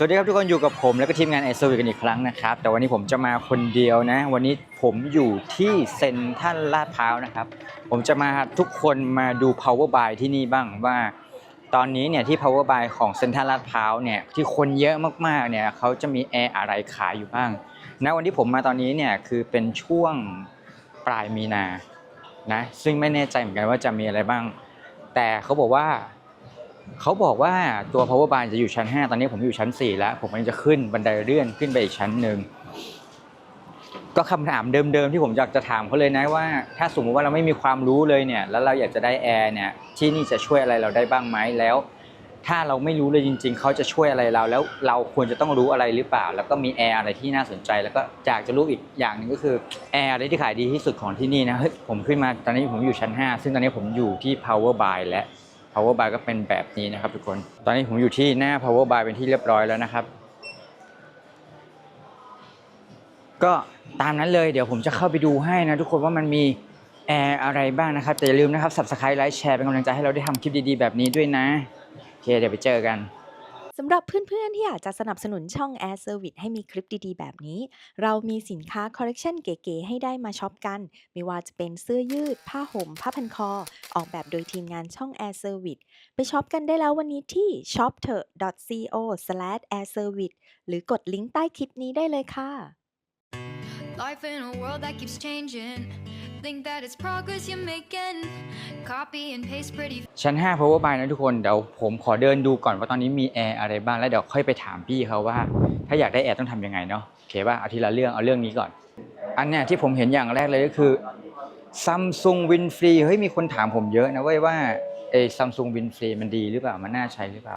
สวัสดีครับทุกคนอยู่กับผมและก็ทีมงานไอโซวิกันอีกครั้งนะครับ แต่วันนี้ผมจะมาคนเดียวนะ วันนี้ผมอยู่ที่เซ็นทรัลลาดพร้าวนะครับ ผมจะมาทุกคนมาดู power buy ที่นี่บ้างว่า ตอนนี้เนี่ยที่ power buy ของเซ็นทรัลลาดพร้าวเนี่ยที่คนเยอะมากๆเนี่ยเขาจะมีแอร์อะไรขายอยู่บ้างณวันที่ผมมาตอนนี้เนี่ยคือเป็นช่วงปลายมีนานะซึ่งไม่แน่ใจเหมือนกันว่าจะมีอะไรบ้าง แต่เขาบอกว่า เขาบอกว่าตัว power bar จะอยู่ชั้น 5 ตอนนี้ผมอยู่ชั้น 4 แล้ว ผมกำลังจะขึ้นบันไดเลื่อนขึ้นไปอีกชั้นหนึ่งก็คำถามเดิมๆที่ผมอยากจะถามเขาเลยนะว่า ถ้าสมมติว่าเราไม่มีความรู้เลยเนี่ย แล้วเราอยากจะได้แอร์เนี่ยที่นี่จะช่วยอะไรเราได้บ้างไหมแล้ว ถ้าเราไม่รู้เลยจริง ๆเขาจะช่วยอะไรเรา แล้วเราควรจะต้องรู้อะไรหรือเปล่า แล้วก็มีแอร์อะไรที่น่าสนใจ แล้วก็อยากจะรู้อีกอย่างหนึ่งก็คือแอร์อะไรที่ขายดีที่สุดของที่นี่นะเฮ้ยผมขึ้นมาตอนนี้ผมอยู่ชั้น 5 ซึ่งตอนนี้ผมอยู่ที่ power by และ power bar ก็เป็นแบบนี้นะครับทุกคน ตอนนี้ผมอยู่ที่หน้า power bar เป็นที่เรียบร้อยแล้วนะครับ ก็ตามนั้นเลยเดี๋ยวผมจะเข้าไปดูให้นะทุกคนว่ามันมีแอร์อะไรบ้างนะครับแต่อย่าลืมนะครับ subscribe ไลค์แชร์เป็นกำลังใจให้เราได้ทำคลิปดีๆแบบนี้ด้วยนะโอเคเดี๋ยวไปเจอกัน สำหรับเพื่อนๆ ที่อยากจะสนับสนุนช่อง Air Service ให้มีคลิปดีๆ แบบนี้ เรามีสินค้าคอลเลกชันเก๋ๆ ให้ได้มาช็อปกัน ไม่ว่าจะเป็นเสื้อยืด ผ้าห่ม ผ้าพันคอ ออกแบบโดยทีมงานช่อง Air Service ไปช็อปกันได้แล้ววันนี้ที่ shopte.co/airservice หรือกดลิงก์ใต้คลิปนี้ได้เลยค่ะ Life in a world that keeps changing. Think that it's progress you're making. Copy and paste pretty ชั้น 5 power bar นะทุกคนเดี๋ยวผมขอเดินดูก่อนว่าตอนนี้มีแอร์อะไรบ้างแล้วเดี๋ยวค่อยไปถามพี่เขาว่า ถ้าอยากได้แอร์ต้องทำยังไงเนาะโอเคป่ะเอาทีละเรื่องเอาเรื่องนี้ก่อน อันเนี้ยที่ผมเห็นอย่างแรกเลยก็คือ Samsung Win Free เฮ้ยมีคนถามผมเยอะนะเว้ยว่าเอ Samsung Win Free มันดีหรือเปล่ามันน่าใช้หรือเปล่า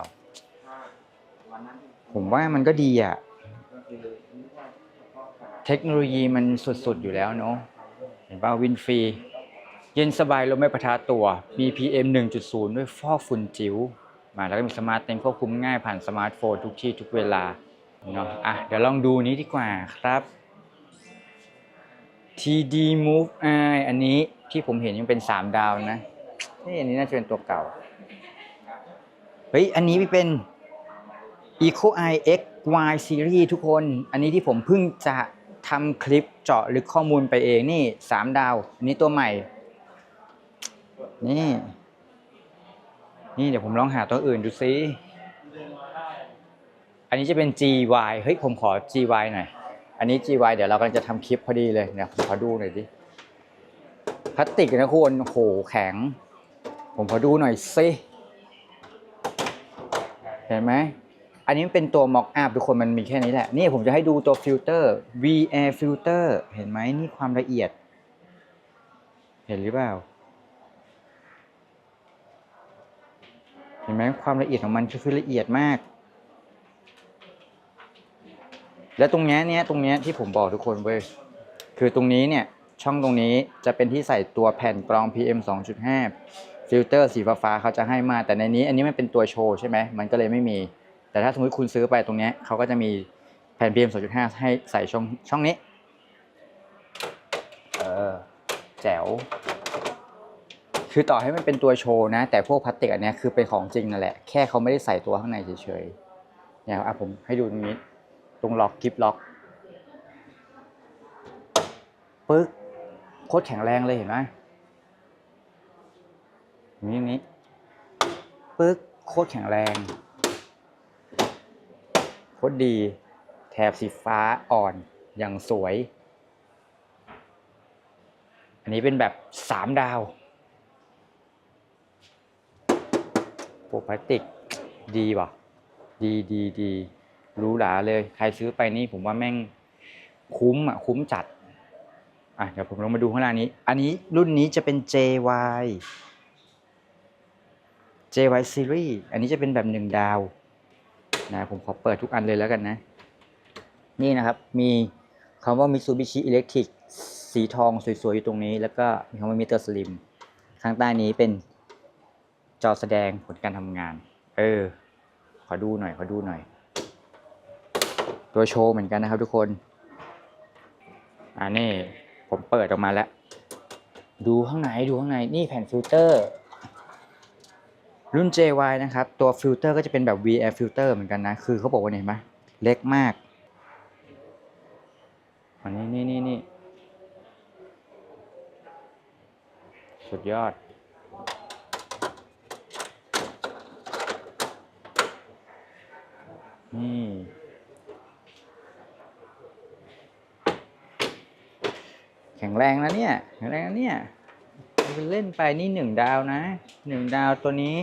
ผมว่ามันก็ดีอะ ทคโนโลยีมันสุดๆอยู่แล้วเนาะเห็นป่าววินฟรี เย็นสบายลมไม่ประทะตัว มี PM 1.0 ด้วยฟอกฝุ่นจิ๋วมาแล้วก็มีสมาร์ทเต็มควบคุมง่ายผ่านสมาร์ทโฟนทุกที่ทุกเวลาเนาะอะเดี๋ยวลองดูนี้ดีกว่าครับ TD Move Eye อันนี้ที่ผมเห็นยังเป็น 3 ดาวนะ นี่อันนี้น่าจะเป็นตัวเก่า เฮ้ย อันนี้เป็น Eco Eye X Y Series ทุกคน อันนี้ที่ผมเพิ่งจะ ทำคลิปเจาะลึกข้อมูลไปเองนี่3ดาวอันนี้ตัวใหม่ นี่ นี่เดี๋ยวผมลองหาตัวอื่นดูซิอันนี้จะเป็น GY เฮ้ยผมขอ GY หน่อย อันนี้ GY เดี๋ยวเรากำลังจะทำคลิปพอดีเลยเนี่ยผมขอดูหน่อยดิพลาสติกนะคุณโหแข็ง ผมขอดูหน่อยซิเห็นไหม อันนี้เป็นตัว mock up ทุกคนมันมีแค่นี้แหละ นี่ผมจะให้ดูตัวฟิลเตอร์ V Air Filter เห็นไหมนี่ความละเอียด เห็นหรือเปล่า เห็นไหมความละเอียดของมันคือละเอียดมาก แล้วตรงเนี้ยเนี้ยตรงเนี้ยที่ผมบอกทุกคนเว้ยคือตรงนี้เนี่ยช่องตรงนี้จะเป็นที่ใส่ตัวแผ่นกรอง PM 2.5ฟิลเตอร์สีฟ้าเขาจะให้มาแต่ในนี้ อันนี้มันเป็นตัวโชว์ใช่ไหมมันก็เลยไม่มี แต่ถ้าสมมติคุณซื้อไปตรงนี้เขาก็จะมีแผ่น PM 2.5 ให้ใส่ช่องช่องนี้ เออ แจ๋ว คือต่อให้มันเป็นตัวโชว์นะ แต่พวกพลาสติกอันนี้คือเป็นของจริงนั่นแหละ แค่เขาไม่ได้ใส่ตัวข้างในเฉยๆเนี่ยอะผมให้ดูตรงนี้ ตรงล็อกกิฟล็อกปึ๊กโคตรแข็งแรงเลยเห็นไหมนี่นี่ปึ๊กโคตรแข็งแรง คตรดี แถบสีฟ้าอ่อนอย่างสวย อันนี้เป็นแบบสามดาวโปรพลาสติกดีว่ะ ดีดีดีรู้หราเลย ใครซื้อไปนี่ผมว่าแม่งคุ้มอะ คุ้มจัด อะ เดี๋ยวผมลงมาดูข้างล่างนี้ อันนี้รุ่นนี้จะเป็น JY JY Series อันนี้จะเป็นแบบหนึ่งดาว นะผมขอเปิดทุกอันเลยแล้วกันนะ นี่นะครับมีคำว่า Mitsubishi Electric สีทองสวยๆ อยู่ตรงนี้ แล้วก็มีคำว่า Mr. Slim ข้างใต้นี้เป็นจอแสดงผลการทำงาน เออ ขอดูหน่อย ขอดูหน่อย ตัวโชว์เหมือนกันนะครับทุกคน อ่านี่ผมเปิดออกมาแล้ว ดูข้างในดูข้างใน นี่แผ่นฟิลเตอร์ รุ่น JY นะครับ ตัวฟิลเตอร์ก็จะเป็นแบบ VR filter เหมือนกันนะ คือเขาบอกว่าเนี่ยเห็นไหมเล็กมากอันนี้นี่นี่นี่สุดยอด นี่แข็งแรงนะเนี่ย แข็งแรงนะเนี่ยไปเล่นไปนี่หนึ่งดาวนะหนึ่งดาวตัวนี้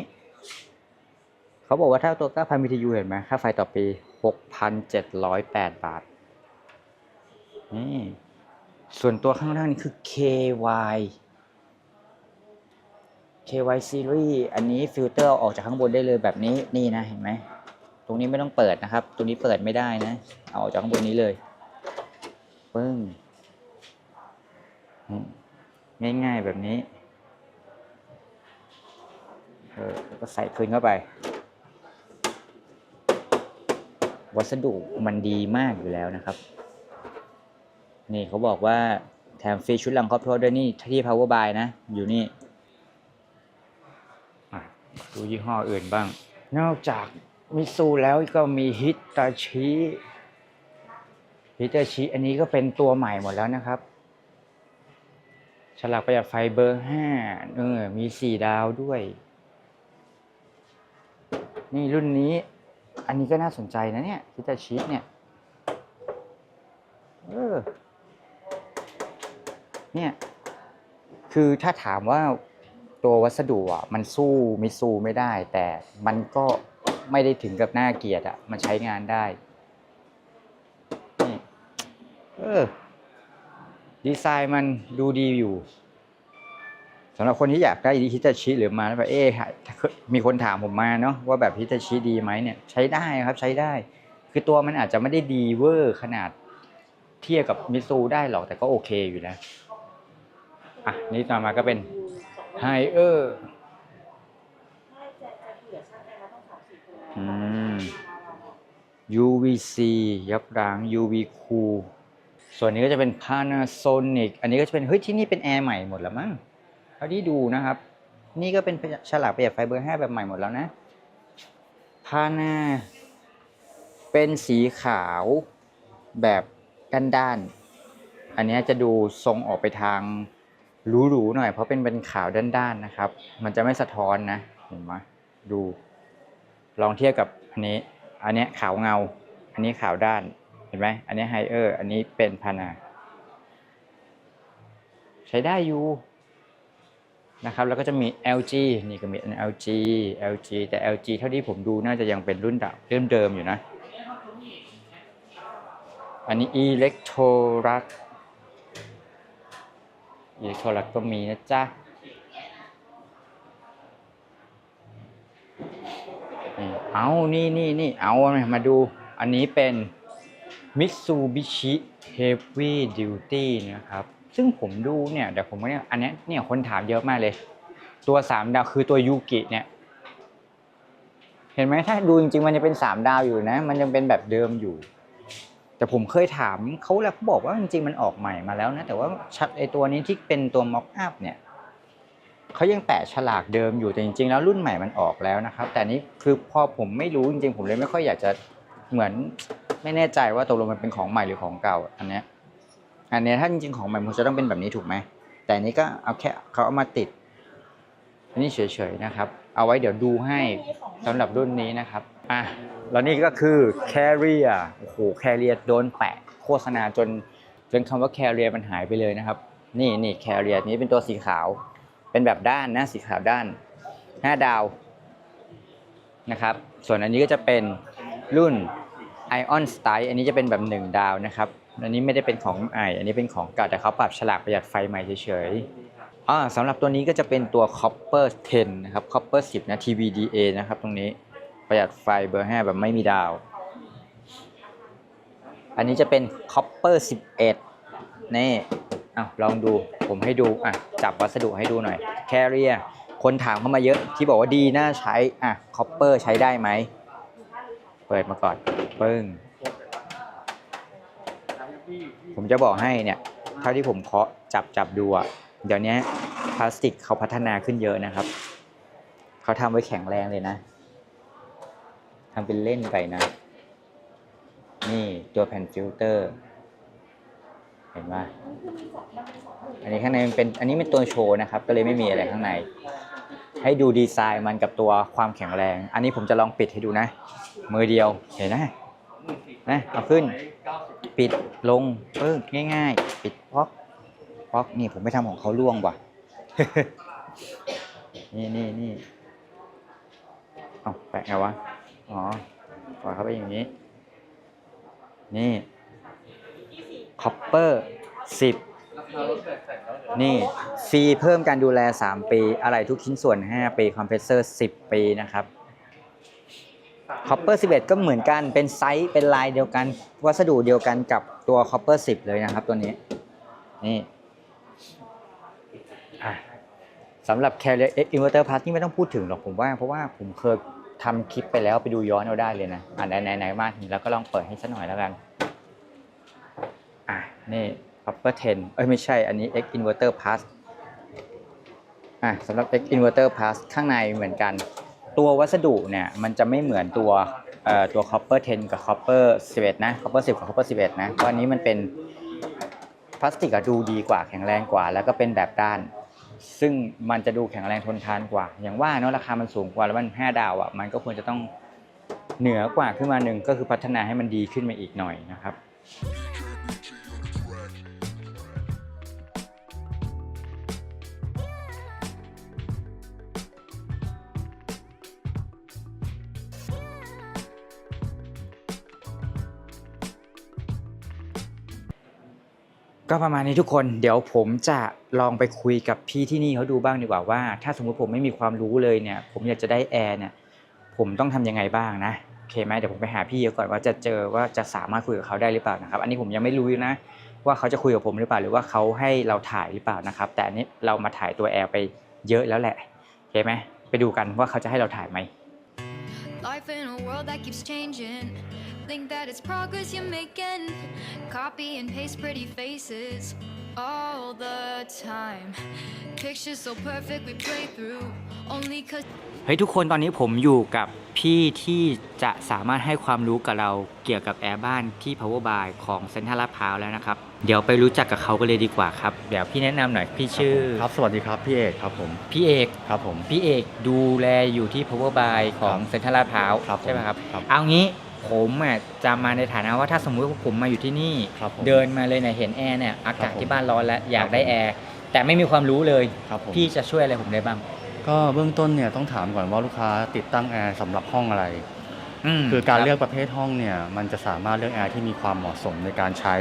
เขาบอกว่าถ้าตัว 9,000 BTU เห็นไหมค่าไฟต่อปี 6,708 บาท นี่ ส่วนตัวข้างล่างนี่คือ KY KY Series อันนี้ฟิลเตอร์ออกจากข้างบนได้เลยแบบนี้ นี่นะ เห็นไหม ตรงนี้ไม่ต้องเปิดนะครับ ตรงนี้เปิดไม่ได้นะ เอาออกจากข้างบนนี้เลย ปึ้ง ง่ายๆแบบนี้ เออก็ใส่คืนเข้าไป วัสดุมันดีมากอยู่แล้วนะครับ นี่เขาบอกว่าแถมฟรีชุดหลังครอบครัวด้วยนี่ที่ power buy นะ อยู่นี่อะดูยี่ห้ออื่นบ้าง นอกจากมิซูแล้วก็มีฮิตาชิฮิตาชิอันนี้ก็เป็นตัวใหม่หมดแล้วนะครับ ฉลากประหยัดไฟเบอร์ห้าเออมีสี่ดาวด้วย นี่รุ่นนี้ อันนี้ก็น่าสนใจนะเนี่ยฮิตาชิเนี่ยเออเนี่ยคือถ้าถามว่าตัววัสดุอะมันสู้มิซูไม่ได้ แต่มันก็ไม่ได้ถึงกับน่าเกลียดอะมันใช้งานได้นี่เออดีไซน์มันดูดีอยู่ สำหรับคนที่อยากได้ฮิตาชิหรือมาแล้วแบบเอ๊ะมีคนถามผมมาเนาะว่าแบบฮิตาชิดีไหมเนี่ยใช้ได้ครับใช้ได้ คือตัวมันอาจจะไม่ได้ดีเวอร์ขนาดเทียบกับมิซูได้หรอกแต่ก็โอเคอยู่นะอะนี่ต่อมาก็เป็นไฮเออร์อืม UVC ยับร้าง UV Cool ส่วนนี้ก็จะเป็น Panasonic อันนี้ก็จะเป็น เฮ้ย ที่นี่เป็นแอร์ใหม่หมดแล้วมั้ง เท่าที่ดูนะครับ นี่ก็เป็นฉลากประหยัดไฟเบอร์ 5 แบบใหม่หมดแล้วนะพานาเป็นสีขาวแบบด้านๆอันนี้จะดูทรงออกไปทางหรูๆหน่อย เพราะเป็นเป็นขาวด้านๆนะครับ มันจะไม่สะท้อนนะเห็นไหมดู ลองเทียบกับอันนี้ อันนี้ขาวเงา อันนี้ขาวด้านเห็นไหมอันนี้ไฮเออร์อันนี้เป็นพานา ใช้ได้อยู่ นะครับแล้วก็จะมี LG นี่ก็มี LG LG แต่ LG เท่าที่ผมดูน่าจะยังเป็นรุ่นเดิมเริ่มเดิมอยู่นะ อันนี้ Electrolux Electrolux ก็มีนะจ๊ะเอานี่นี่นี่เอา มาดู อันนี้เป็น Mitsubishi Heavy Duty นะครับ ซึ่งผมดูเนี่ยเดี๋ยวผมว่าเนี่ยอันนี้เนี่ยคนถามเยอะมากเลย ตัว3ดาวคือตัวยูกิเนี่ย เห็นไหมถ้าดูจริงๆ มันจะเป็น3ดาวอยู่นะ มันยังเป็นแบบเดิมอยู่ แต่ผมเคยถามเขาแล้วเขาบอกว่าจริงๆมันออกใหม่มาแล้วนะ แต่ว่าชัดไอตัวนี้ที่เป็นตัวม็อกอัพเนี่ยเขายังแปะฉลากเดิมอยู่แต่จริง ๆ แล้วรุ่นใหม่มันออกแล้วนะครับ แต่นี้คือพอผมไม่รู้จริงๆ ผมเลยไม่ค่อยอยากจะเหมือนไม่แน่ใจว่าตกลงมันเป็นของใหม่หรือของเก่าอันเนี้ย อันนี้ถ้าจริงๆของใหม่มันจะต้องเป็นแบบนี้ถูกไหมแต่นี้ก็เอาแค่เขาเอามาติด อันนี้เฉยๆนะครับ เอาไว้เดี๋ยวดูให้สำหรับรุ่นนี้นะครับอะแล้วนี่ก็คือ Carrier โอ้โห Carrier โดนแปะโฆษณาจนจนคำว่า Carrier มันหายไปเลยนะครับ นี่นี่ Carrier นี้เป็นตัวสีขาว เป็นแบบด้านนะสีขาวด้าน5ดาวนะครับ ส่วนอันนี้ก็จะเป็นรุ่น Ion Style อันนี้จะเป็นแบบ 1 ดาวนะครับ อันนี้ไม่ได้เป็นของใหม่อันนี้เป็นของเก่าแต่เขาปรับฉลากประหยัดไฟใหม่เฉยๆอ่าสำหรับตัวนี้ก็จะเป็นตัว Copper 10 นะครับ Copper 10 นะ TVDA นะครับ ตรงนี้ประหยัดไฟเบอร์ 5 แบบไม่มีดาว อันนี้จะเป็น Copper 11 นี่อ้าวลองดูผมให้ดูอะจับวัสดุให้ดูหน่อย Carrier คนถามเข้ามาเยอะที่บอกว่าดีน่าใช้อะ Copper ใช้ได้ไหม เปิดมาก่อนปึ้ง ผมจะบอกให้เนี่ยเท่าที่ผมเคาะจับจับดูอะเดี๋ยวนี้พลาสติกเขาพัฒนาขึ้นเยอะนะครับ เขาทำไว้แข็งแรงเลยนะทำเป็นเล่นไปนะ นี่ตัวแผ่นฟิลเตอร์ เห็นไหมอันนี้ข้างในมันเป็นอันนี้เป็นตัวโชว์นะครับ ก็เลยไม่มีอะไรข้างใน ให้ดูดีไซน์มันกับตัวความแข็งแรง อันนี้ผมจะลองปิดให้ดูนะ มือเดียวเห็นไหมนะเอาขึ้น ปิดลงปึ้งง่าย ๆ ปิดพ็อกพ็อกนี่ผมไม่ทำของเขาล่วงว่ะ นี่นี่นี่เอาแปะไงวะ อ๋อปล่อยเข้าไปอย่างนี้ นี่คอปเปอร์สิบนี่ฟรีเพิ่มการดูแล 3 ปี อะไรทุกชิ้นส่วน 5 ปี คอมเพรสเซอร์ 10 ปีนะครับ คอปเปอร์11 ก็เหมือนกันเป็นไซส์เป็นลายเดียวกัน วัสดุเดียวกันกับตัวคอปเปอร์10 เลยนะครับตัวนี้ นี่สำหรับ Carrier X Inverter Plus นี่ไม่ต้องพูดถึงหรอกผมว่าเพราะว่าผมเคยทำคลิปไปแล้วไปดูย้อนเอาได้เลยนะอ่าไหนไหนไหนมาถึงแล้วก็ลองเปิดให้สักหน่อยแล้วกัน อะนี่ Copper 10 เอ้ยไม่ใช่อันนี้ X Inverter Plus อะสำหรับ X Inverter Plus ข้างในเหมือนกัน ตัววัสดุเนี่ยมันจะไม่เหมือนตัวตัว Copper 10 กับ Copper 11 นะ Copper 10 กับ Copper 11 นะเพราะอันนี้มันเป็นพลาสติกอะดูดีกว่าแข็งแรงกว่า แล้วก็เป็นแบบด้าน ซึ่งมันจะดูแข็งแรงทนทานกว่า อย่างว่าเนาะราคามันสูงกว่าแล้วมัน 5 ดาวอะมันก็ควรจะต้องเหนือกว่าขึ้นมาหนึ่งก็คือพัฒนาให้มันดีขึ้นมาอีกหน่อยนะครับ ก็ประมาณนี้ทุกคนเดี๋ยวผมจะลองไปคุยกับพี่ที่นี่เขาดูบ้างดีกว่าว่า ถ้าสมมุติผมไม่มีความรู้เลยเนี่ยผมอยากจะได้แอร์เนี่ยผมต้องทำยังไงบ้างนะโอเคไหมเดี๋ยวผมไปหาพี่เขาก่อนว่าจะเจอว่าจะสามารถคุยกับเขาได้หรือเปล่านะครับ อันนี้ผมยังไม่รู้นะ ว่าเขาจะคุยกับผมหรือเปล่าหรือว่าเขาให้เราถ่ายหรือเปล่านะครับ แต่อันนี้เรามาถ่ายตัวแอร์ไปเยอะแล้วแหละโอเคไหมไปดูกันว่าเขาจะให้เราถ่ายไหม Life in a world that keeps changing. Think that it's progress you're making. Copy and paste pretty faces all the time. Pictures so perfect we play through. Only cause เฮ้ยทุกคนตอนนี้ผมอยู่กับพี่ที่จะสามารถให้ความรู้กับเราเกี่ยวกับแอร์บ้านที่ Power Buy ของเซ็นทรัลลาดพร้าวแล้วนะครับ เดี๋ยวไปรู้จักกับเขากันเลยดีกว่าครับ เดี๋ยวพี่แนะนำหน่อยพี่ชื่อครับ สวัสดีครับพี่เอกครับผม พี่เอก ครับผม พี่เอกดูแลอยู่ที่ Power Buy ของเซ็นทรัลลาดพร้าวครับผมใช่ไหมครับ ครับ เอางี้ ผมอะจะมาในฐานะว่าถ้าสมมุติว่าผมมาอยู่ที่นี่ ครับผม เดินมาเลยเนี่ยเห็นแอร์เนี่ยอากาศครับผมที่บ้านร้อนแล้วอยากครับได้แอร์แต่ไม่มีความรู้เลย ครับผมพี่จะช่วยอะไรผมได้บ้างก็เบื้องต้นเนี่ยต้องถามก่อนว่าลูกค้าติดตั้งแอร์สำหรับห้องอะไร มคือการบเลือกประเภทห้องเนี่ยมันจะสามารถเลือกแอร์ที่มีความเหมาะสมในการใช้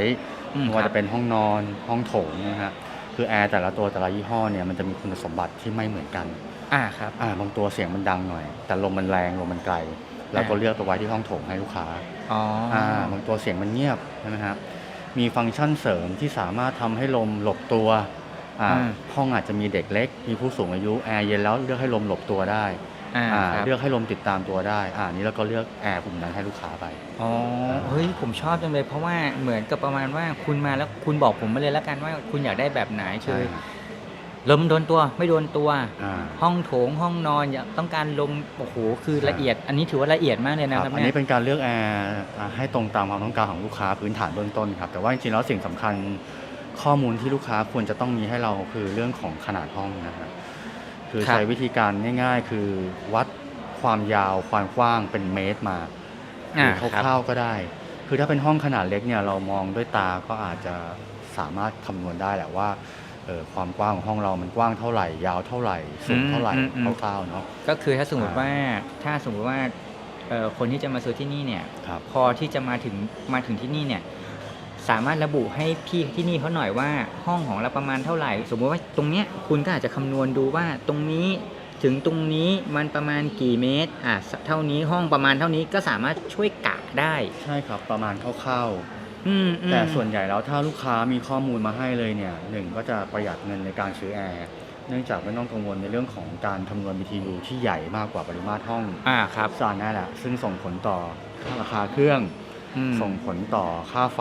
อืมไม่ว่าครัจะบเป็นห้องนอนห้องโถงนะฮะคือแอร์แต่ละตัวแต่ละยี่ห้อเนี่ยมันจะมีคุณสมบัติที่ไม่เหมือนกัน อ่าครับ อ่าบางตัวเสียงมันดังหน่อย แต่ลมมันแรงลมมันไกล เราก็อ่าเลือกไปไว้ที่ห้องโถงให้ลูกค้าอ๋อออ่าบางตัวเสียงมันเงียบใช่ไหมครับมีฟังก์ชันเสริมที่สามารถทำให้ลมหลบตัวอ่าอืมห้องอาจจะมีเด็กเล็ก มีผู้สูงอายุแอร์เย็นแล้วเลือกให้ลมหลบตัวได้อ่าอ่าครับเลือกให้ลมติดตามตัวได้ อ่านี้เราก็เลือกแอร์กลุ่มนั้นให้ลูกค้าไป อ๋อ เฮ้ย ผมชอบจังเลยเพราะว่าเหมือนกับประมาณว่าคุณมาแล้วคุณบอกผมมาเลยแล้วกันว่าคุณอยากได้แบบไหนคืใช่อ ลมโดนตัวไม่โดนตัว อ่า ห้องโถงห้องนอนอยากต้องการลมโอ้โหคือใช่ละเอียด อันนี้ถือว่าละเอียดมากเลยคนะรับครับอันเนี่นี้ย เป็นการเลือกแอร์อ่าให้ตรงตามความต้องการของลูกค้าพื้นฐานเบื้องต้นครับแต่ว่าจริงๆแล้วสิ่งสำคัญข้อมูลที่ลูกค้าควรจะต้องมีให้เราคือเรื่องของขนาดห้องนะครับคือใช้วิธีการง่าย ๆ คือวัดความยาวความกว้างเป็นเมตรมาอ่าหรือครับคร่าวๆก็ได้ คือถ้าเป็นห้องขนาดเล็กเนี่ยเรามองด้วยตาก็อาจจะสามารถคำนวณได้แหละว่าเอ่อ ความกว้างของห้องเรามันกว้างเท่าไหร่ ยาวเท่าไหร่สูงเท่าไหร่อืมอืมอืมคร่าวๆเนาะก็คือถ้าสมมติอ่าว่าถ้าสมมติว่าเอ่อคนที่จะมาซื้อที่นี่เนี่ยครับพอที่จะมาถึงมาถึงที่นี่เนี่ยสามารถระบุให้พี่ที่นี่เขาหน่อยว่าห้องของเราประมาณเท่าไหร่ สมมติว่าตรงเนี้ยคุณก็อาจจะคำนวณดูว่าตรงนี้ถึงตรงนี้มันประมาณกี่เมตรอะเท่านี้ห้องประมาณเท่านี้ก็สามารถช่วยกะได้ ใช่ครับประมาณคร่าวอืมอืมๆ แต่ส่วนใหญ่แล้วถ้าลูกค้ามีข้อมูลมาให้เลยเนี่ยหนึ่งก็จะประหยัดเงินในการซื้อแอร์เนื่องจากไม่ต้องกังวลในเรื่องของการคำนวณ BTU ที่ใหญ่มากกว่าปริมาตรห้องอ่าครับสารนั่นแหละซึ่งส่งผลต่อค่าราคาเครื่อง อืม ส่งผลต่อค่าไฟ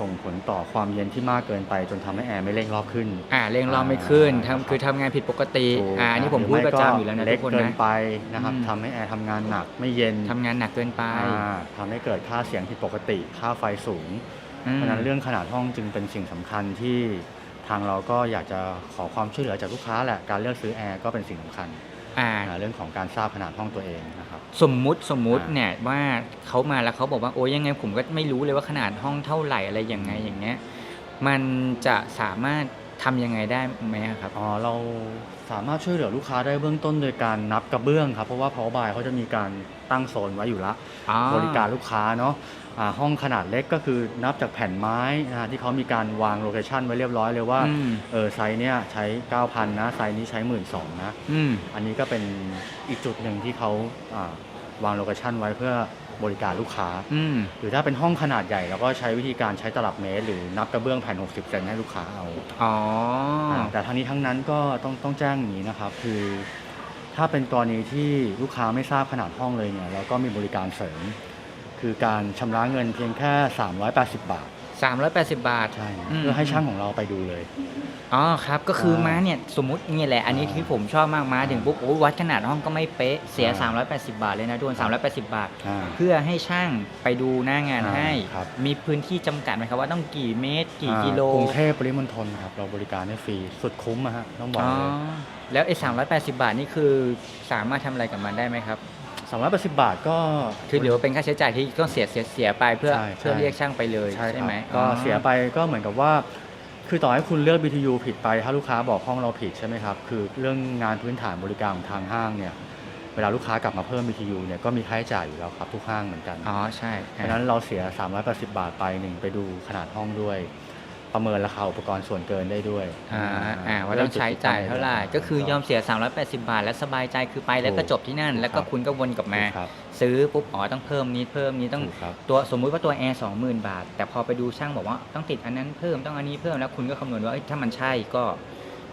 ส่งผลต่อความเย็นที่มากเกินไป จนทำให้แอร์ไม่เร่งรอบขึ้นอ่าเร่งรอบไม่ขึ้นอ่าทำคือทำงานผิดปกติถูกอ่าอันนี้ผมหพูดไม่ประจำอยู่แล้วนะเล็ทุกกคนเกินนะไปนะครับอืมทำให้แอร์ทำงานหนักไม่เย็นทำงานหนักเกินไปอ่าทำให้เกิดค่าเสียงผิดปกติ ค่าไฟสูงอืมเพราะฉะนั้นเรื่องขนาดห้องจึงเป็นสิ่งสำคัญที่ทางเราก็อยากจะขอความช่วยเหลือจากลูกค้าแหละการเลือกซื้อแอร์ก็เป็นสิ่งสำคัญ อ่า อ่าเรื่องของการทราบขนาดห้องตัวเองนะครับ สมมุติสมมุติอ่า เนี่ยว่าเขามาแล้วเขาบอกว่าโอ้ยยังไงผมก็ไม่รู้เลยว่าขนาดห้องเท่าไหร่อะไรอย่างไงอย่างเงี้ย มันจะสามารถ ทำยังไงได้ไหมครับ อ๋อเราสามารถช่วยเหลือลูกค้าได้เบื้องต้นโดยการนับกระเบื้องครับ เพราะว่า Power by เขาจะมีการตั้งโซนไว้อยู่แล้วอ๋อบริการลูกค้าเนาะอ่าห้องขนาดเล็กก็คือนับจากแผ่นไม้นะฮะที่เขามีการวางโลเคชันไว้เรียบร้อยเลยว่าอืม เออไซส์เนี้ยใช้ 9,000 นะ ไซส์นี้ใช้ 1 2ื่นนะ อืม อันนี้ก็เป็นอีกจุดหนึ่งที่เขาอ่าวางโลเคชันไว้เพื่อ บริการลูกค้า อืม หรือถ้าเป็นห้องขนาดใหญ่เราก็ใช้วิธีการใช้ตลับเมตร หรือนับกระเบื้องแผ่น 60เซนให้ลูกค้าเอาอ๋ออาแต่ทั้งนี้ทั้งนั้นก็ต้องต้องแจ้งอย่างนี้นะครับ คือ ถ้าเป็นกรณีที่ลูกค้าไม่ทราบขนาดห้องเลยเนี่ยเราก็มีบริการเสริม คือการชำระเงินเพียงแค่ 380 บาท สามร้อยแปดสิบบาทใช่อืมเพื่อให้ช่างของเราไปดูเลย อ๋อครับ ก็คืออ่าม้าเนี่ยสมมติเนี่ยแหละ อันนี้อ่าที่ผมชอบมากม้าถึงปุ๊บโอ้วัดขนาดห้องก็ไม่เป๊ะเสียอ่า380 บาทเลยนะทุกคน380 บาทอ่าเพื่อให้ช่างไปดูหน้างานอ่าให้ครับมีพื้นที่จำกัดไหมครับว่าต้องกี่เมตร กี่อ่ากิโลกรุงเทพปริมณฑลครับเราบริการให้ฟรีสุดคุ้มอะฮะต้องบอกอ๋อเลยแล้วไอ้380 บาทนี่คือสามารถทำอะไรกับมันได้ไหมครับ สามร้อยแปดสิบบาทก็ คือหรือว่าเป็นค่าใช้จ่ายที่ต้องเสียเสียเสียไปเพื่อใช่เพื่อใช่เรียกช่างไปเลยใช่ครับไหมก็อ๋อเสียไปก็เหมือนกับว่า คือต่อให้คุณเลือก BTU ผิดไป ถ้าลูกค้าบอกห้องเราผิดใช่ไหมครับ คือเรื่องงานพื้นฐานบริการของทางห้างเนี่ย เวลาลูกค้ากลับมาเพิ่ม BTU เนี่ยก็มีค่าใช้จ่ายอยู่แล้วครับทุกห้างเหมือนกัน อ๋อใช่เพราะฉะนั้นเราเสีย 380 บาทไปหนึ่งไปดูขนาดห้องด้วย ประเมินราคาอุปกรณ์ส่วนเกินได้ด้วยอ่าอ่าว่าต้องใช้จ่ายเท่าไหร่ก็คือยอมเสีย 380 บาท และสบายใจคือไปแล้วก็จบที่นั่น แล้วก็คุณก็วนกลับมาครับซื้อปุ๊บอ๋อต้องเพิ่มนี้เพิ่มนี้ต้องถูกครับตัวสมมุติว่าตัวแอร์สองหมื่นบาท แต่พอไปดูช่างบอกว่าต้องติดอันนั้นเพิ่มต้องอันนี้เพิ่มแล้วคุณก็คำนวณว่าเอ้ยถ้ามันใช่ก็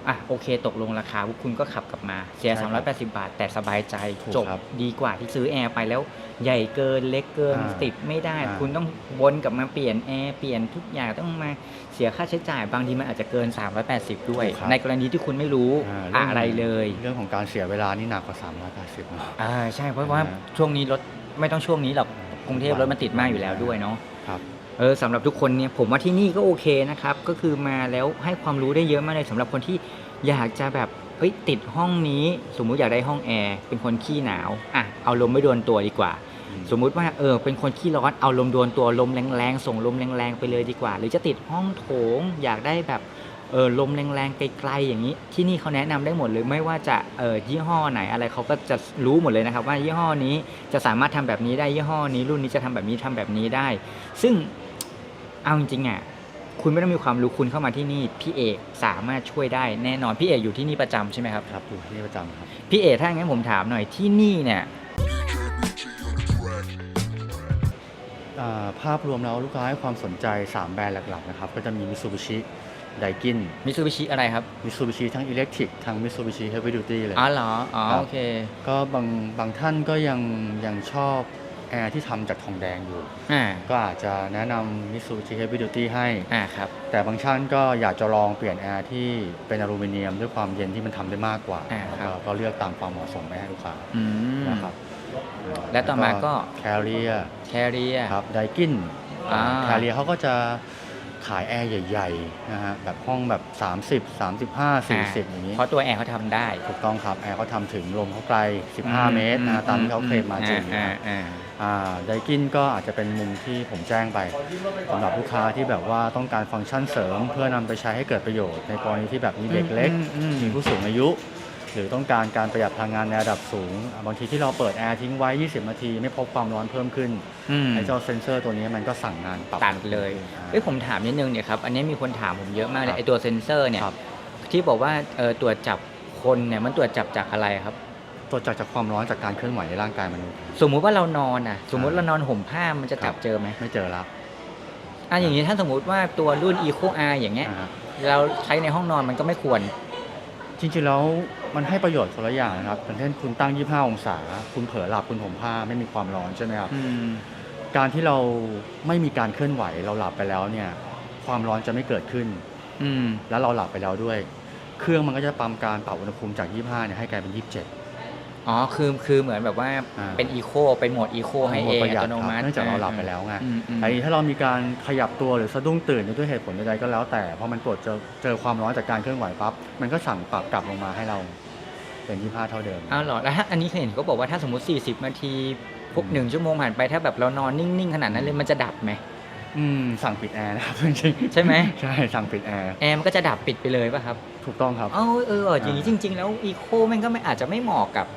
อะโอเคตกลงราคาปุ๊บคุณก็ขับกลับมาเสียใช่ครับ380 บาท แต่สบายใจถูกจบครับดีกว่าที่ซื้อแอร์ไปแล้ว ใหญ่เกินเล็กเกินอ่าติดไม่ได้อ่าคุณต้องวนกลับมาเปลี่ยนแอร์เปลี่ยนทุกอย่างต้องมาเสียค่าใช้จ่ายบางทีมันอาจจะเกิน 380 ด้วยถูกครับในกรณีที่คุณไม่รู้อ่าอะไรเลย เรื่องของการเสียเวลานี่หนักกว่า 380นะอ่าใช่เพราะว่าอ่าช่วงนี้รถไม่ต้องช่วงนี้หรอกกรุงเทพรถมันติดมากอยู่แล้วด้วยเนาะครับ เออสำหรับทุกคนเนี่ยผมว่าที่นี่ก็โอเคนะครับ ก็คือมาแล้วให้ความรู้ได้เยอะมากเลยสำหรับคนที่อยากจะแบบเฮ้ยติดห้องนี้ สมมุติอยากได้ห้องแอร์เป็นคนขี้หนาวอะเอาลมไม่โดนตัวดีกว่า สมมุติว่าเออเป็นคนขี้ร้อนเอาลมโดนตัวลมแรงๆส่งลมแรงๆไปเลยดีกว่า หรือจะติดห้องโถงอยากได้แบบเออลมแรงๆไกลๆอย่างนี้ ที่นี่เขาแนะนำได้หมดเลยไม่ว่าจะเออยี่ห้อไหนอะไรเขาก็จะรู้หมดเลยนะครับ ว่ายี่ห้อนี้จะสามารถทำแบบนี้ได้ยี่ห้อนี้รุ่นนี้จะทำแบบนี้ทำแบบนี้ได้ ซึ่ง เอาจริงๆอะคุณไม่ต้องมีความรู้คุณเข้ามาที่นี่พี่เอกสามารถช่วยได้แน่นอนพี่เอกอยู่ที่นี่ประจำใช่ไหมครับครับอยู่ที่นี่ประจำครับ พี่เอกถ้างั้นผมถามหน่อยที่นี่เนี่ยอ่าภาพรวมแล้วลูกค้าให้ความสนใจ 3 แบรนด์หลักๆนะครับก็จะมี Mitsubishi Daikin มิซูบิชิอะไรครับ Mitsubishi ทั้ง Electric ทั้ง Mitsubishi Heavy Duty เลยอ๋อเหรออ๋อครับโอเค ก็บางบางท่านก็ยังยังชอบ แอร์ที่ทำจากทองแดงอยู่ อ่าก็อาจจะแนะนำ Mitsubishi Heavy Duty ให้ อ่าครับ แต่บางท่านก็อยากจะลองเปลี่ยนแอร์ที่เป็นอลูมิเนียมด้วยความเย็นที่มันทำได้มากกว่าอ่าแล้วครัก็บก็เลือกตามความเหมาะสมไปให้ลูกค้าอืม นะครับและต่อมาก็ แคเรีย แคเรีย ครับไดกินอ่า แคเรียเขาก็จะ ขายแอร์ใหญ่ๆนะฮะแบบห้องแบบ 30 35 40 อย่างนี้เพราะตัวแอร์เขาทำได้ ถูกต้องครับ แอร์เขาทำถึงลมเขาไกล 15 เมตรนะฮะตามที่เขาเคลมมาจริงอ่านะอ่าอ่าไดกินก็อาจจะเป็นมุมที่ผมแจ้งไปสำหรับลูกค้าที่แบบว่าต้องการฟังก์ชันเสริม เพื่อนำไปใช้ให้เกิดประโยชน์ในกรณีที่แบบมีเด็กเล็กอืมอืมมีผู้สูงอายุ หรือต้องการการประหยัดพลังงานในระดับสูงอ่าบางทีที่เราเปิดแอร์ทิ้งไว้ 20 นาที ไม่พบความร้อนเพิ่มขึ้นอืมไอ้เจ้าเซนเซอร์ตัวนี้มันก็สั่งงานปรับตัดเลยอ่าเอ้ยผมถามนิดนึงเนี่ยครับอันนี้มีคนถามผมเยอะมากเลครัยบไอตัวเซ็นเซอร์เนี่ยครับที่บอกว่าเออตรวจจับคนเนี่ยมันตรวจจับจากอะไรครับตัวจากจากความร้อนจากการเคลื่อนไหวในร่างกายมนุษย์สมมุติว่าเรานอนอะ สมมุติอ่าเรานอนห่มผ้ามันจะจับครับเจอไหมไม่เจอแล้วอะอย่างนี้ถ้าสมมุติว่าตัวรุ่น Eco R อย่างเงี้ยอ่าฮะเราใช้ในห้องนอนมันก็ไม่ควร จริงๆแล้ว มันให้ประโยชน์คนละอย่างนะครับอย่างเช่นคุณตั้ง 25 องศา คุณเผลอหลับคุณห่มผ้าไม่มีความร้อนใช่ไหมครับอืมการที่เราไม่มีการเคลื่อนไหวเราหลับไปแล้วเนี่ย ความร้อนจะไม่เกิดขึ้น อืมแล้วเราหลับไปแล้วด้วย เครื่องมันก็จะปั๊มการปรับอุณหภูมิจาก 25 เนี่ยให้กลายเป็น 27 อ๋อคือคือเหมือนแบบว่าอ่า เป็นอีโคเป็นโหมดอีโคให้เองประหอัยัดตโนมัติครับเนื่องจากเราหลับไปแล้วไง อืมอืมแต่ทีนี้ถ้าเรามีการขยับตัวหรือสะดุ้งตื่นด้วยเหตุผลใดๆก็แล้วแต่พอมันกดเจอเจอความร้อนจากการเคลื่อนไหวปั๊บมันก็สั่งปรับกลับลงมาให้เรา เป็น25 เท่าเดิม อ้าวเหรอแล้วถ้าอันนี้เคยเห็นเขาบอกว่าถ้าสมมติ 40นาทีพวกอืมหนึ่งชั่วโมงผ่านไปถ้าแบบเรานอนนิ่งๆ ขนาดนั้นเลยมันจะดับไหม อืม สั่งปิดแอร์นะครับจริงๆใช่ไหม ใช่สั่งปิดแอร์แอร์มันก็จะดับปิดไปเลยป่ะครับถูกต้องครับ เออเอออย่างนี้จริง ๆ แล้วอีโคมันก็ไม่อาจจะไม่เหมาะกับ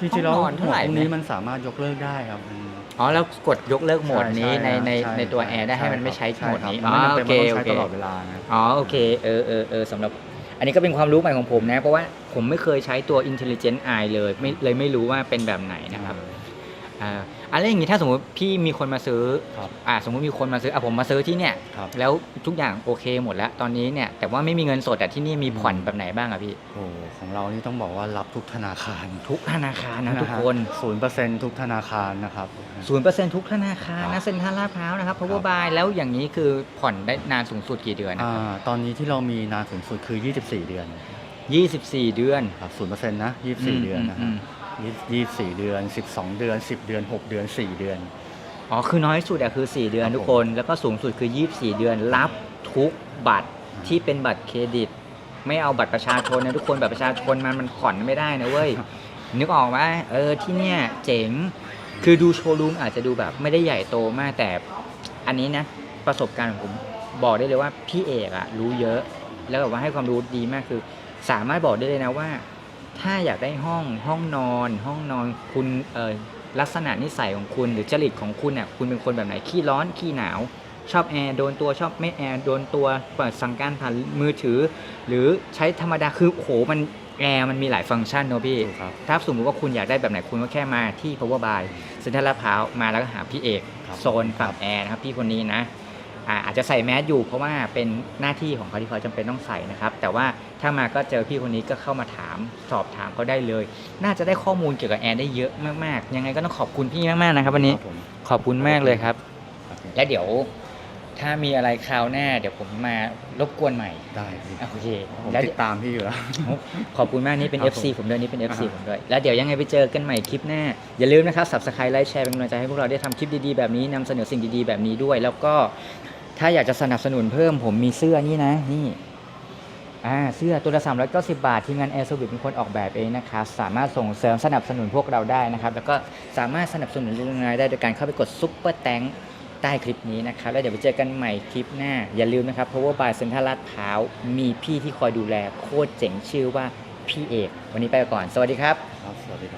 จริงๆแล้วห้องนอนโหเท่ามไหร่ดตรงนี้ไหมมันสามารถยกเลิกได้ครับอืม อ๋อแล้วกดยกเลิกโหมดนี้ใช่ในในช่ในตัวแอช่ร์ได้ให้มันไม่ใช้ช่โหมดครับนี้มันไม่จำเป็นโอเคว่าต้องใช้โอเคตลอดเวลานะอ๋อโอเคเออเออเออสำหรับ อันนี้ก็เป็นความรู้ใหม่ของผมนะ เพราะว่าผมไม่เคยใช้ตัว Intelligent Eye เลยไม่เลยไม่รู้ว่าเป็นแบบไหนนะครับอ่า อะไรอย่างนี้ถ้าสมมติพี่มีคนมาซื้อครับอ่าสมมติมีคนมาซื้ออะผมมาซื้อที่เนี่ย ครับ แล้วทุกอย่างโอเคหมดแล้วตอนนี้เนี่ยแต่ว่าไม่มีเงินสดแต่ที่นี่มีผ่อนแบบไหนบ้างอะพี่ โอ้ของเรานี่ต้องบอกว่ารับทุกธนาคารทุกธนาคารนะทุกคนศูนย์เปอร์เซ็นต์ทุกธนาคารนะครับ ศูนย์เปอร์เซ็นต์ทุกธนาคารครันะบเซ็นทรัลลาดพร้าวนะครับครั power บ buy แล้วอย่างนี้คือผ่อนได้นานสูงสุดกี่เดือนนะอ่า ตอนนี้ที่เรามีนานสูงสุดคือ 24 เดือน24เดือนครับศูนย์เปอร์เซ็นต์นะอืม24 เดือนนะอืฮะ ม ยี่สิบสี่เดือน 12 เดือน 10 เดือน 6 เดือน 4 เดือน อ๋อ คือน้อยสุดอะคือ 4 เดือนครับทุกคน แล้วก็สูงสุดคือ 24 เดือน รับทุกบัตรที่เป็นบัตรเครดิต ไม่เอาบัตรประชาชนนะทุกคน บัตรประชาชนมันมันผ่อนไม่ได้นะเว้ย นึกออกไหมเออ ที่เนี่ยเจ๋ง คือดูโชว์รูมอาจจะดูแบบไม่ได้ใหญ่โตมากแต่ อันนี้นะประสบการณ์ของผมบอกได้เลยว่าพี่เอกอะรู้เยอะ แล้วแบบว่าให้ความรู้ดีมากคือ สามารถบอกได้เลยนะว่า ถ้าอยากได้ห้องห้องนอน ห้องนอนคุณเออลักษณะนิสัยของคุณหรือจริตของคุณเนี่ยคุณเป็นคนแบบไหนขี้ร้อนขี้หนาว ชอบแอร์โดนตัวชอบไม่แอร์โดนตัวเปิดสั่งการผ่านมือถือ หรือใช้ธรรมดาคือโหมันแอร์มันมีหลายฟังก์ชันเนอะพี่ ถูกครับถ้าสมมติว่าคุณอยากได้แบบไหนคุณก็แค่มาที่ power by เซ็นทรัลลาดพร้าวมาแล้วก็หาพี่เอก ครับ โซนปรับแอร์นะครับพี่คนนี้นะ อ่าอาจจะใส่แมสอยู่เพราะว่าเป็นหน้าที่ของเขาที่เขาจำเป็นต้องใส่นะครับ แต่ว่าถ้ามาก็เจอพี่คนนี้ก็เข้ามาถามสอบถามเขาได้เลย น่าจะได้ข้อมูลเกี่ยวกับแอร์ได้เยอะมากๆ ยังไงก็ต้องขอบคุณพี่มากๆนะครับ วันนี้ครับผมขอบคุณมากเลยครับครับ และเดี๋ยวถ้ามีอะไรคราวหน้า เดี๋ยวผมมารบกวนใหม่ได้พี่อะโอเคผมแล้วติดตามพี่อยู่แล้วขอบคุณมากนี่เป็นครับ FC ผมด้วยนี่เป็น FC อ่าฮะผมด้วยแล้วเดี๋ยวยังไงไปเจอกันใหม่คลิปหน้า อย่าลืมนะครับ subscribe ไลค์แชร์เป็นกำลังใจให้พวกเราได้ทำคลิปดีๆแบบนี้นำเสนอสิ่งดีๆแบบนี้ด้วย แล้วก็ ถ้าอยากจะสนับสนุนเพิ่มผมมีเสื้อนี่นะนี่อ่าเสื้อตัวละ390บาททีมงาน Air Service เป็นคนออกแบบเองนะครับสามารถส่งเสริมสนับสนุนพวกเราได้นะครับ แล้วก็สามารถสนับสนุนเรื่องรายได้โดยการเข้าไปกดซุปเปอร์แตงใต้คลิปนี้นะครับ แล้วเดี๋ยวไปเจอกันใหม่คลิปหน้า อย่าลืมนะครับ Power by Central ลาดพร้าวมีพี่ที่คอยดูแลโคตรเจ๋งชื่อว่าพี่เอก วันนี้ไปก่อน สวัสดีครับ ครับ สวัสดีครับ